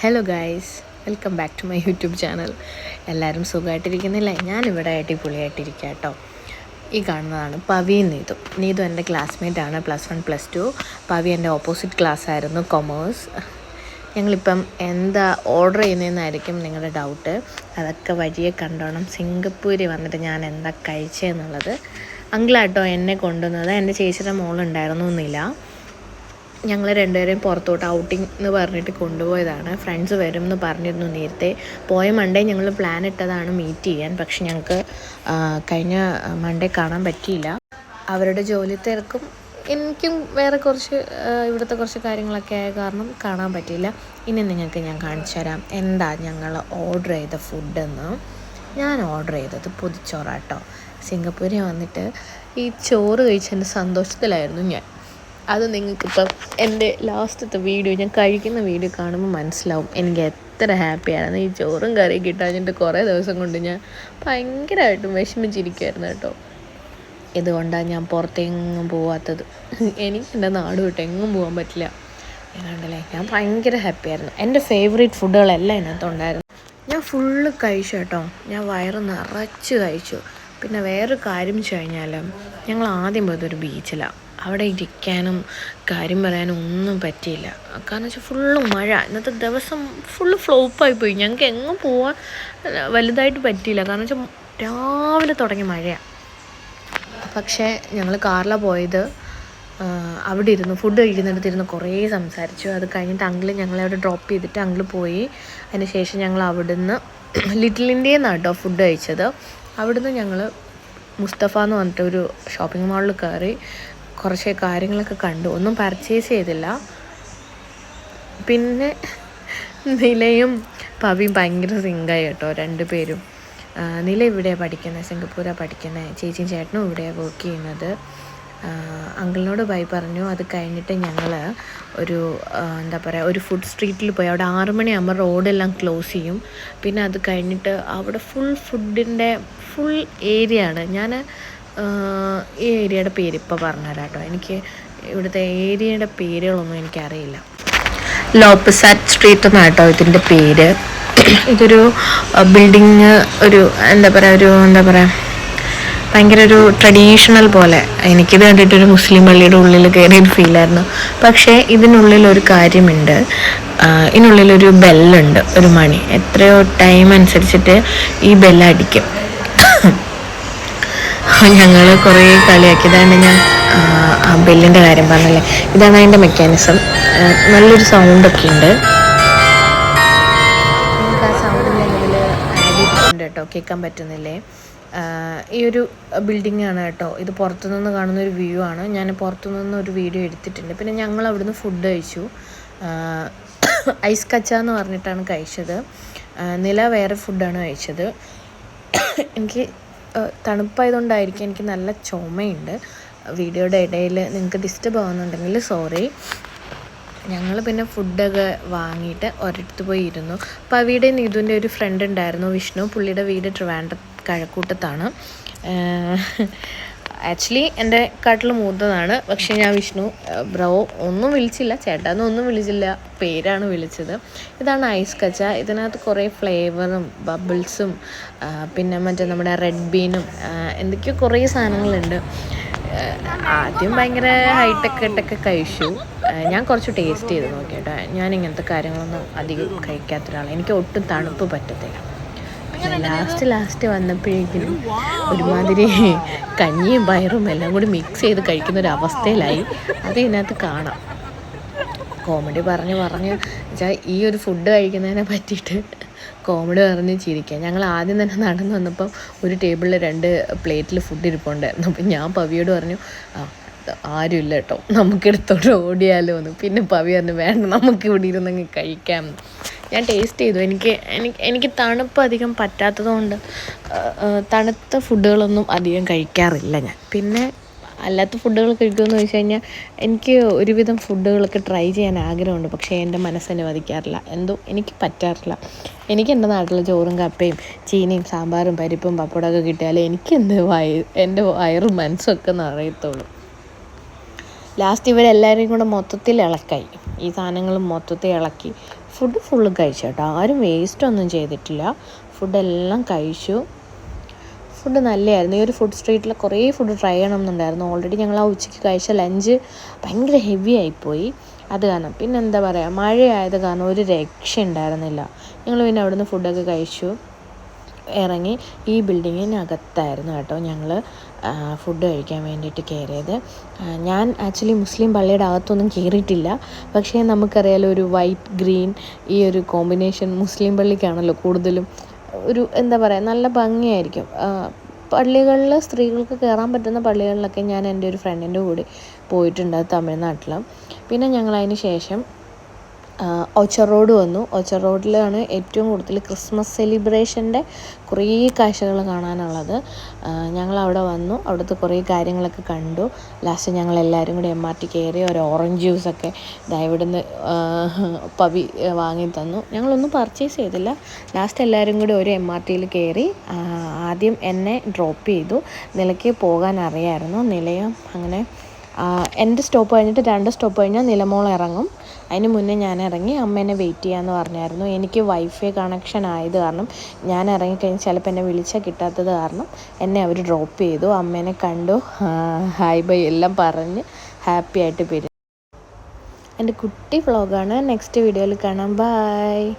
Hello guys welcome back to my YouTube channel എല്ലാവരും സുഖമായിട്ടിരിക്കുന്നില്ല? ഞാനിവിടെ അടിപൊളിയായിട്ടിരിക്കുക കേട്ടോ ഈ കാണുന്നതാണ് പവി നീതു. നീതു എന്റെ ക്ലാസ്മേറ്റ് ആണ് plus one plus two Pavi എന്റെ ഓപ്പോസിറ്റ് ക്ലാസ് ആയിരുന്നു കൊമേഴ്സ് ഞങ്ങളിപ്പം എന്താ ഓർഡർ ചെയ്യുന്നതെന്നായിരിക്കും നിങ്ങളുടെ ഡൗട്ട് അതൊക്കെ വഴിയെ കണ്ടോണം. സിംഗപ്പൂരിൽ വന്നിട്ട് ഞാൻ എന്താ കഴിച്ചതെന്നുള്ളത് അങ്കിളാട്ടോ എന്നെ കൊണ്ടുവന്നത്. എന്റെ ചേച്ചിയുടെ മോളുണ്ടായിരുന്നു എന്നില്ല ഞങ്ങൾ രണ്ടുപേരെയും പുറത്തോട്ട് ഔട്ടിംഗ് എന്ന് പറഞ്ഞിട്ട് കൊണ്ടുപോയതാണ്. ഫ്രണ്ട്സ് വരും എന്ന് പറഞ്ഞിരുന്നു നേരത്തെ. പോയ മൺഡേ ഞങ്ങൾ പ്ലാൻ ഇട്ടതാണ് മീറ്റ് ചെയ്യാൻ. പക്ഷെ ഞങ്ങൾക്ക് കഴിഞ്ഞ മൺഡേ കാണാൻ പറ്റിയില്ല. അവരുടെ ജോലി തിരക്കും. എനിക്കും വേറെ കുറച്ച് ഇവിടുത്തെ കുറച്ച് കാര്യങ്ങളൊക്കെ ആയ കാരണം കാണാൻ പറ്റിയില്ല. ഇനി നിങ്ങൾക്ക് ഞാൻ കാണിച്ചു തരാം. എന്താ ഞങ്ങൾ ഓർഡർ ചെയ്ത ഫുഡെന്ന് ഞാൻ ഓർഡർ ചെയ്തത് പൊതിച്ചോറാട്ടോ. സിംഗപ്പൂരിൽ വന്നിട്ട് ഈ ചോറ് കഴിച്ചതിന്റെ സന്തോഷത്തിലായിരുന്നു ഞാൻ. അത് നിങ്ങൾക്കിപ്പം എന്റെ ലാസ്റ്റത്തെ വീഡിയോ ഞാൻ കഴിക്കുന്ന വീഡിയോ കാണുമ്പോൾ മനസ്സിലാവും എനിക്ക് എത്ര ഹാപ്പിയാണ് ഈ ചോറും കറിയും കിട്ടാഞ്ഞിട്ട് കുറേ ദിവസം കൊണ്ട് ഞാൻ ഭയങ്കരമായിട്ടും വിഷമിച്ചിരിക്കുമായിരുന്നു കേട്ടോ. ഇതുകൊണ്ടാണ് ഞാൻ പുറത്തെങ്ങും പോവാത്തത്. എനിക്ക് എന്റെ നാട് വിട്ട് എങ്ങും പോകാൻ പറ്റില്ല. ഏതാണ്ടല്ലേ ഞാൻ ഭയങ്കര ഹാപ്പിയായിരുന്നു എന്റെ ഫേവറേറ്റ് ഫുഡുകളെല്ലാം ഇതിനകത്തുണ്ടായിരുന്നു. ഞാൻ ഫുള്ള് കഴിച്ചു കേട്ടോ. ഞാൻ വയറ് നിറച്ച് കഴിച്ചു. പിന്നെ വേറൊരു കാര്യം വെച്ച് കഴിഞ്ഞാൽ ഞങ്ങൾ ആദ്യം പോയത് ഒരു ബീച്ചിലാണ് അവിടെ ഇരിക്കാനും കാര്യം പറയാനും ഒന്നും പറ്റിയില്ല. കാരണം വെച്ചാൽ ഫുള്ള് മഴ. ഇന്നത്തെ ദിവസം ഫുള്ള് ഫ്ലോപ്പായി പോയി. ഞങ്ങൾക്ക് എങ്ങും പോവാൻ വലുതായിട്ട് പറ്റിയില്ല. കാരണം വെച്ചാൽ രാവിലെ തുടങ്ങിയ മഴയാണ് പക്ഷേ ഞങ്ങൾ കാറിലാണ് പോയത്. അവിടെ ഇരുന്ന്. ഫുഡ് കഴിക്കുന്നിടത്തിരുന്ന് കുറേ സംസാരിച്ചു. അത് കഴിഞ്ഞിട്ട് അങ്കിൾ ഞങ്ങളെ അവിടെ ഡ്രോപ്പ് ചെയ്തിട്ട് അങ്കിൾ പോയി. അതിന് ശേഷം ഞങ്ങൾ അവിടുന്ന് ലിറ്റിൽ ഇന്ത്യയിൽ നിന്നാണ് കേട്ടോ ഫുഡ് കഴിച്ചത്. അവിടുന്ന് ഞങ്ങൾ മുസ്തഫ എന്ന് പറഞ്ഞിട്ട് ഒരു ഷോപ്പിംഗ് മാളിൽ കയറി കുറച്ച് കാര്യങ്ങളൊക്കെ കണ്ടു. ഒന്നും പർച്ചേസ് ചെയ്തില്ല. പിന്നെ നിലയും പവിയും ഭയങ്കര സിങ്കായി കേട്ടോ രണ്ടുപേരും പേരും. നില ഇവിടെയാണ് പഠിക്കുന്നത് സിംഗപ്പൂരാണ് പഠിക്കുന്നത് ചേച്ചിയും ചേട്ടനും ഇവിടെയാണ് വർക്ക് ചെയ്യുന്നത്. അങ്കിളിനോട് ബൈ പറഞ്ഞു. അത് കഴിഞ്ഞിട്ട് ഞങ്ങൾ ഒരു എന്താ പറയുക ഒരു ഫുഡ് സ്ട്രീറ്റിൽ പോയി. അവിടെ ആറ് മണിയാകുമ്പോൾ റോഡെല്ലാം ക്ലോസ് ചെയ്യും. പിന്നെ അത് കഴിഞ്ഞിട്ട് അവിടെ ഫുൾ ഫുഡിന്റെ ഫുൾ ഏരിയ ആണ്. ഞാൻ ഈ ഏരിയയുടെ പേര് ഇപ്പോൾ പറഞ്ഞുതരാം കേട്ടോ എനിക്ക് ഇവിടുത്തെ ഏരിയയുടെ പേരുകളൊന്നും എനിക്കറിയില്ല. ലോപ്പസാറ്റ് സ്ട്രീറ്റ് എന്നാണ് കേട്ടോ ഇതിന്റെ പേര്. ഇതൊരു ബിൽഡിങ് ഒരു എന്താ പറയുക ഒരു എന്താ പറയുക ഭയങ്കര ഒരു ട്രഡീഷണൽ പോലെ. എനിക്കിത് കണ്ടിട്ട് ഒരു മുസ്ലിം പള്ളിയുടെ ഉള്ളിൽ കയറിയൊരു ഫീലായിരുന്നു. പക്ഷേ ഇതിനുള്ളിൽ ഒരു കാര്യമുണ്ട് ഇതിനുള്ളിലൊരു ബെല്ലുണ്ട് ഒരു മണി. എത്രയോ ടൈം അനുസരിച്ചിട്ട് ഈ ബെല്ലടിക്കും. ഞങ്ങൾ കുറേ കളിയാക്കി. ഇതാണ് ഞാൻ ആ, ബെല്ലിന്റെ കാര്യം പറഞ്ഞല്ലേ? ഇതാണ് അതിന്റെ മെക്കാനിസം നല്ലൊരു സൗണ്ടൊക്കെ ഉണ്ട്. നിങ്ങൾക്ക് ആ സൗണ്ട് ലെവലിൽ ആഡ് ചെയ്തിട്ടുണ്ട് കേട്ടോ. കേൾക്കാൻ പറ്റുന്നില്ലേ? ഈ ഒരു ബിൽഡിംഗ് ആണ് കേട്ടോ. ഇത് പുറത്തുനിന്ന് കാണുന്ന ഒരു വ്യൂ ആണ്. ഞാൻ പുറത്തുനിന്ന് ഒരു വീഡിയോ എടുത്തിട്ടുണ്ട്. പിന്നെ ഞങ്ങൾ അവിടുന്ന് ഫുഡ് കഴിച്ചു. ഐസ് കച്ച എന്ന് പറഞ്ഞിട്ടാണ് കഴിച്ചത്. നില വേറെ ഫുഡാണ് കഴിച്ചത്. എനിക്ക് തണുപ്പായതുകൊണ്ടായിരിക്കും എനിക്ക് നല്ല ചുമയുണ്ട്. വീഡിയോയുടെ ഇടയിൽ നിങ്ങൾക്ക് ഡിസ്റ്റർബ് ആവുന്നുണ്ടെങ്കിൽ സോറി ഞങ്ങൾ പിന്നെ ഫുഡൊക്കെ വാങ്ങിയിട്ട് ഒരിടത്ത് പോയി ഇരുന്നു. പവിയുടെ നീതുവിന്റെ ഒരു ഫ്രണ്ട് ഉണ്ടായിരുന്നു വിഷ്ണു. പുള്ളിയുടെ വീട് ട്രിവാൻഡ്രം കഴക്കൂട്ടത്താണ്. ആക്ച്വലി എന്റെ കാട്ടിൽ മൂത്തതാണ്. പക്ഷേ ഞാൻ വിഷ്ണു ബ്രോ ഒന്നും വിളിച്ചില്ല. ചേട്ടാന്ന് ഒന്നും വിളിച്ചില്ല. പേരാണ് വിളിച്ചത്. ഇതാണ് ഐസ് കച്ച. ഇതിനകത്ത് കുറേ ഫ്ലേവറും ബബിൾസും പിന്നെ മറ്റേ നമ്മുടെ റെഡ് ബീനും എന്തൊക്കെയോ കുറേ സാധനങ്ങളുണ്ട്. ആദ്യം ഭയങ്കര ഹൈടെക് ഇട്ടൊക്കെ കഴിച്ചു. ഞാൻ കുറച്ച് ടേസ്റ്റ് ചെയ്ത് നോക്കി കേട്ടോ ഞാൻ ഇങ്ങനത്തെ കാര്യങ്ങളൊന്നും അധികം കഴിക്കാത്ത ഒരാളാണ്. എനിക്ക് ഒട്ടും തണുപ്പ് പറ്റത്തില്ല. ലാസ്റ്റ് ലാസ്റ്റ് വന്നപ്പോഴേക്കും ഒരുമാതിരി കഞ്ഞിയും പയറും എല്ലാം കൂടി മിക്സ് ചെയ്ത് കഴിക്കുന്ന ഒരു അവസ്ഥയിലായി. അത് ഇതിനകത്ത് കാണാം. കോമഡി പറഞ്ഞ് പറഞ്ഞ് വെച്ചാൽ ഈ ഒരു ഫുഡ് കഴിക്കുന്നതിനെ പറ്റിയിട്ട് കോമഡി പറഞ്ഞ് ചിരിക്കുക ഞങ്ങൾ ആദ്യം തന്നെ നടന്നു വന്നപ്പം ഒരു ടേബിളിൽ രണ്ട് പ്ലേറ്റിൽ ഫുഡ് ഇരിപ്പുണ്ടായിരുന്നു. അപ്പം ഞാൻ പവിയോട് പറഞ്ഞു ആ ആരുമില്ല കേട്ടോ നമുക്കെടുത്തോട്ട് ഓടിയാലോ എന്ന് പിന്നെ പവി പറഞ്ഞു വേണ്ട നമുക്ക് ഇവിടെ ഇരുന്നങ്ങ് കഴിക്കാം. ഞാൻ ടേസ്റ്റ് ചെയ്തു. എനിക്ക് എനിക്ക് എനിക്ക് തണുപ്പ് അധികം പറ്റാത്തത് കൊണ്ട് ആ, ആ, തണുത്ത ഫുഡുകളൊന്നും അധികം കഴിക്കാറില്ല ഞാൻ. പിന്നെ അല്ലാത്ത ഫുഡുകൾ കഴിക്കുമെന്ന് ചോദിച്ചു കഴിഞ്ഞാൽ എനിക്ക് ഒരുവിധം ഫുഡുകളൊക്കെ ട്രൈ ചെയ്യാൻ ആഗ്രഹമുണ്ട്. പക്ഷേ എന്റെ മനസ്സ് വധിക്കാറില്ല എന്തോ എനിക്ക് പറ്റാറില്ല. എനിക്ക് എന്റെ നാട്ടിലെ ചോറും കപ്പയും ചീനയും സാമ്പാറും പരിപ്പും പപ്പടമൊക്കെ കിട്ടിയാലേ എനിക്ക് എന്ത് വയ എന്റെ വയറും മനസ്സൊക്കെ നിറയത്തുള്ളൂ. ലാസ്റ്റ് ഇവരെല്ലാവരെയും കൂടെ മൊത്തത്തിൽ ഇളക്കായി. ഈ സാധനങ്ങൾ മൊത്തത്തിൽ ഇളക്കി. ഫുഡ് ഫുള്ള് കഴിച്ചു കേട്ടോ ആരും വേസ്റ്റ് ഒന്നും ചെയ്തിട്ടില്ല ഫുഡെല്ലാം കഴിച്ചു. ഫുഡ് നല്ലതായിരുന്നു ഈ ഒരു ഫുഡ് സ്ട്രീറ്റിൽ കുറേ ഫുഡ് ട്രൈ ചെയ്യണം എന്നുണ്ടായിരുന്നു ഓൾറെഡി ഞങ്ങൾ ആ ഉച്ചയ്ക്ക് കഴിച്ച ലഞ്ച് ഭയങ്കര ഹെവി ആയിപ്പോയി. അത് കാരണം. പിന്നെ എന്താ പറയുക മഴയായത് കാരണം ഒരു രക്ഷ ഉണ്ടായിരുന്നില്ല ഞങ്ങൾ പിന്നെ അവിടുന്ന് ഫുഡൊക്കെ കഴിച്ചു. ഇറങ്ങി ഈ ബിൽഡിങ്ങിനകത്തായിരുന്നു കേട്ടോ ഞങ്ങൾ ഫുഡ് കഴിക്കാൻ വേണ്ടിയിട്ട് കയറിയത്. ഞാൻ ആക്ച്വലി മുസ്ലിം പള്ളിയുടെ അകത്തൊന്നും കയറിയിട്ടില്ല. പക്ഷേ നമുക്കറിയാലോ ഒരു വൈറ്റ് ഗ്രീൻ ഈ ഒരു കോമ്പിനേഷൻ മുസ്ലിം പള്ളിക്കാണല്ലോ കൂടുതലും. ഒരു എന്താ പറയുക നല്ല ഭംഗിയായിരിക്കും. പള്ളികളിൽ സ്ത്രീകൾക്ക് കയറാൻ പറ്റുന്ന പള്ളികളിലൊക്കെ ഞാൻ എന്റെ ഒരു ഫ്രണ്ടിന്റെ കൂടെ പോയിട്ടുണ്ട് തമിഴ്നാട്ടിൽ പിന്നെ ഞങ്ങൾ അതിന് ശേഷം ഒച്ച റോഡ് വന്നു. ഓച്ചർ റോഡിലാണ് ഏറ്റവും കൂടുതൽ ക്രിസ്മസ് സെലിബ്രേഷന്റെ കുറേ കാഴ്ചകൾ കാണാനുള്ളത്. ഞങ്ങൾ അവിടെ വന്നു. അവിടുത്തെ കുറേ കാര്യങ്ങളൊക്കെ കണ്ടു. ലാസ്റ്റ് ഞങ്ങൾ എല്ലാവരും കൂടി എം ആർ ടി കയറി ഒരു ഓറഞ്ച് ജ്യൂസൊക്കെ ഇതാ ഇവിടുന്ന് പവി വാങ്ങി തന്നു. ഞങ്ങളൊന്നും പർച്ചേസ് ചെയ്തില്ല. ലാസ്റ്റ് എല്ലാവരും കൂടി ഒരു എം ആർ ടിയിൽ കയറി ആദ്യം എന്നെ ഡ്രോപ്പ് ചെയ്തു. നിലയ്ക്ക് പോകാൻ അറിയായിരുന്നു. നിലയം അങ്ങനെ എന്റെ സ്റ്റോപ്പ് കഴിഞ്ഞിട്ട് രണ്ട് സ്റ്റോപ്പ് കഴിഞ്ഞാൽ നിലമോൾ ഇറങ്ങും. അതിന് മുന്നേ ഞാൻ ഇറങ്ങി അമ്മ എന്നെ വെയിറ്റ് ചെയ്യാമെന്ന് പറഞ്ഞായിരുന്നു. എനിക്ക് വൈഫൈ കണക്ഷൻ ആയത് കാരണം ഞാൻ ഇറങ്ങിക്കഴിഞ്ഞ് ചിലപ്പോൾ എന്നെ വിളിച്ചാൽ കിട്ടാത്തത് കാരണം എന്നെ അവർ ഡ്രോപ്പ് ചെയ്തു. അമ്മേനെ കണ്ടു. ഹായ് ബൈ എല്ലാം പറഞ്ഞ് ഹാപ്പി ആയിട്ട് പിരി എന്റെ കുട്ടി വ്ളോഗാണ് നെക്സ്റ്റ് വീഡിയോയിൽ കാണാം. ബൈ